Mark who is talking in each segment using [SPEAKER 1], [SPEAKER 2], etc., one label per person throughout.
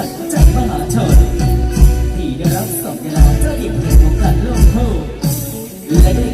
[SPEAKER 1] วัญใจมหาชนที่ได้รับสัญลักษณ์เจ้าหญิงแห่งวงการโลกคู่และ
[SPEAKER 2] ได้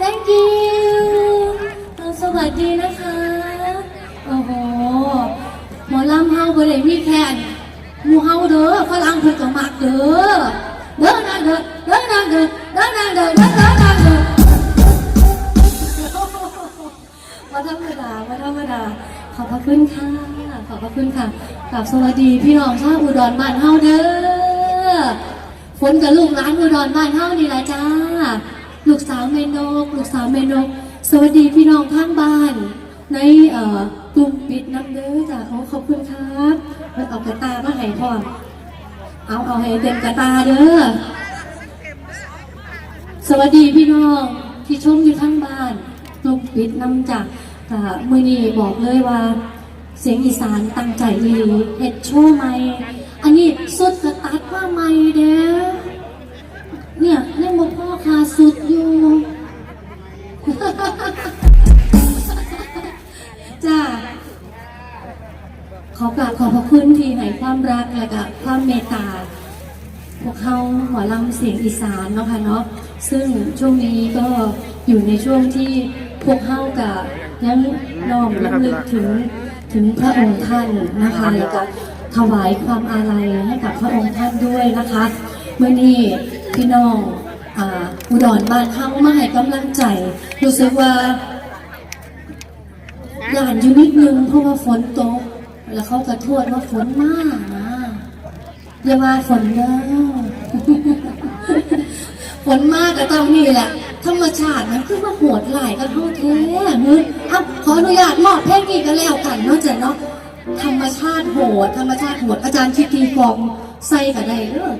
[SPEAKER 1] thank you สวัสดีนะคะ โอ้โห หมอลำเฮา
[SPEAKER 3] บริ
[SPEAKER 1] มีแคนมูเฮาเด้อฝรั่งเพื่นก็มัดเด้อเด้อนางเด้อเด้อนางเด้อเด้อนางเด้อเด้อนางเด้อมาธรรมดามาธรรมดา ขอบพระคุณค่ะ ขอบพระคุณค่ะกลับสวัสดีพี่น้องชาวอุดรบ้านเฮาเด้อฝนกับลูกหลานอุดรบ้านเฮานี่แหละจ้า ลูกสาวเมนก ลูกสาวเมนก สวัสดีพี่น้องข้างบ้าน ในเอ่อกลุ่มปิดน้ำเด้อจ้ะโอ้ขอบคุณครับมันเอากระตามาให้พร้อเอาเอาให้เต็มกระตาเด้อสวัสดีพี่น้องที่ชมอยู่ทั้งบ้านกลุ่มปิดน้ำจากอ่ามือนี้บอกเลยว่า เสียงอีสานตั้งใจดีเฮ็ดโชว์ใหม่อันนี้สุดกระตัดมาใหม่เด้อ จ้าขอกราบขอบพระคุณที่ให้ความรักและก็ความเมตตา พวกเขาหมอลำเสียงอีสานเนาะค่ะเนาะซึ่งช่วงนี้ก็อยู่ในช่วงที่พวกเขากับยังน้อมรำลึกถึงถึงพระองค์ท่านนะคะแล้วก็ถวายความอาลัยให้กับพระองค์ท่านด้วยนะคะเมื่อนี้พี่น้อง อ่าอุดรบ้านเฮามาให้กำลังใจ รู้สึกว่าหลานอยู่นิดนึงเพราะว่าฝนตก แล้วเขากระทวดว่าฝนมากนะอย่ามาฝนเด้อ ฝนมากก็ต้องนี่แหละธรรมชาติมันคือมาโหดหลายก็เท่าแท้เฮ้ยอะขออนุญาตมอบเพลงนี้ก็แล้วกันเนาะจ๊ะเนาะธรรมชาติโหด ธรรมชาติโหดอาจารย์คิดทีฟองใส่กับได้เด้อ